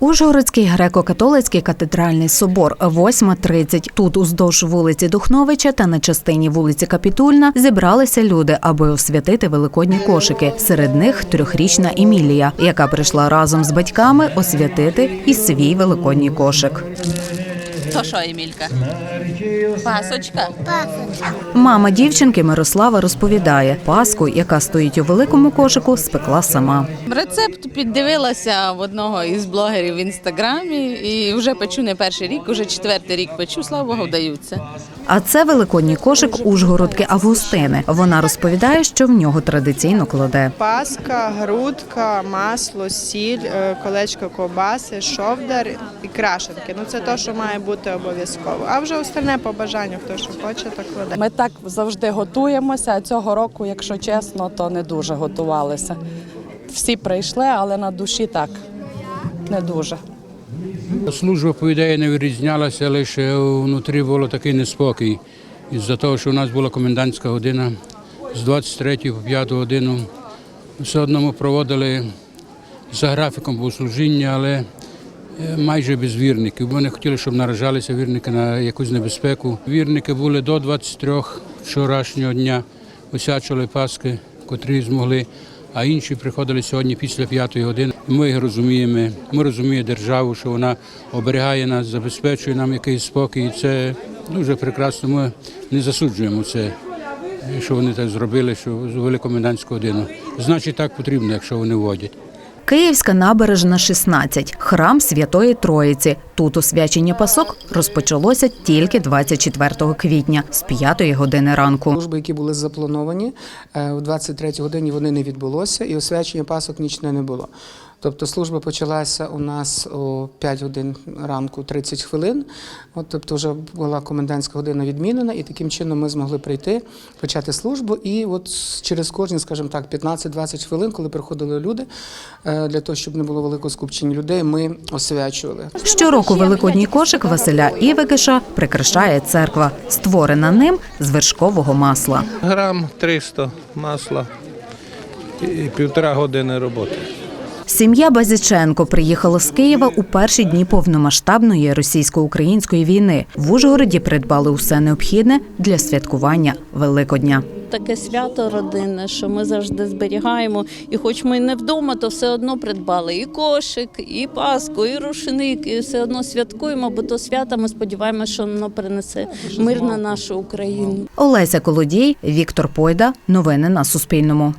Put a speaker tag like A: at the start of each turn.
A: Ужгородський греко-католицький катедральний собор 8.30. Тут уздовж вулиці Духновича та на частині вулиці Капітульна зібралися люди, аби освятити великодні кошики. Серед них трьохрічна Емілія, яка прийшла разом з батьками освятити і свій великодній кошик.
B: То що, Емілька? Пасочка?
A: Мама дівчинки Мирослава розповідає, паску, яка стоїть у великому кошику, спекла сама.
B: Рецепт піддивилася в одного із блогерів в інстаграмі і вже печу не перший рік, уже четвертий рік печу, слава Богу, вдаються.
A: А це великодній кошик Ужгородки Августини. Вона розповідає, що в нього традиційно кладе.
C: Паска, грудка, масло, сіль, е, колечко ковбаси, шовдар і крашенки. Ну це те, що має бути обов'язково. А вже остальне по бажанню, хто що хоче, так кладе.
D: Ми так завжди готуємося, а цього року, якщо чесно, то не дуже готувалися. Всі прийшли, але на душі так не дуже.
E: Служба, по ідеї, не вирізнялася, лише внутрі було такий неспокій. Із-за того, що у нас була комендантська година з 23 по 5 годину. Все одно ми проводили за графіком богослужіння, але е, майже без вірників. Ми не хотіли, щоб наражалися вірники на якусь небезпеку. Вірники були до 23 вчорашнього дня, осячили Паски, котрі змогли, а інші приходили сьогодні після п'ятої години. Ми розуміємо. Ми розуміємо державу, що вона оберігає нас, забезпечує нам якийсь спокій. Це дуже прекрасно. Ми не засуджуємо це, що вони так зробили, що звели комендантську годину. Значить, так потрібно, якщо вони вводять.
A: Київська набережна 16, храм Святої Троїці. Тут освячення пасок розпочалося тільки 24 квітня з 5 години ранку.
F: Служби, які були заплановані в о 23 годині, вони не відбулося, і освячення пасок нічне не було. Тобто служба почалася у нас о 5 годин ранку 30 хвилин. От, тобто вже була комендантська година відмінена, і таким чином ми змогли прийти, почати службу. І от через кожні, скажімо так, 15-20 хвилин, коли приходили люди, е, для того, щоб не було великого скупчення людей, ми освячували.
A: Щороку великодній кошик Василя Івекиша прикрашає церква, створена ним з вершкового масла.
G: Грам 300 масла і півтора години роботи.
A: Сім'я Базіченко приїхала з Києва у перші дні повномасштабної російсько-української війни. В Ужгороді придбали усе необхідне для святкування Великодня.
H: таке свято родинне, що ми завжди зберігаємо. І хоч ми не вдома, то все одно придбали і кошик, і паску, і рушник, і все одно святкуємо, бо то свято ми сподіваємося, що воно принесе мир на нашу Україну.
A: Олеся Колодій, Віктор Пойда. Новини на Суспільному.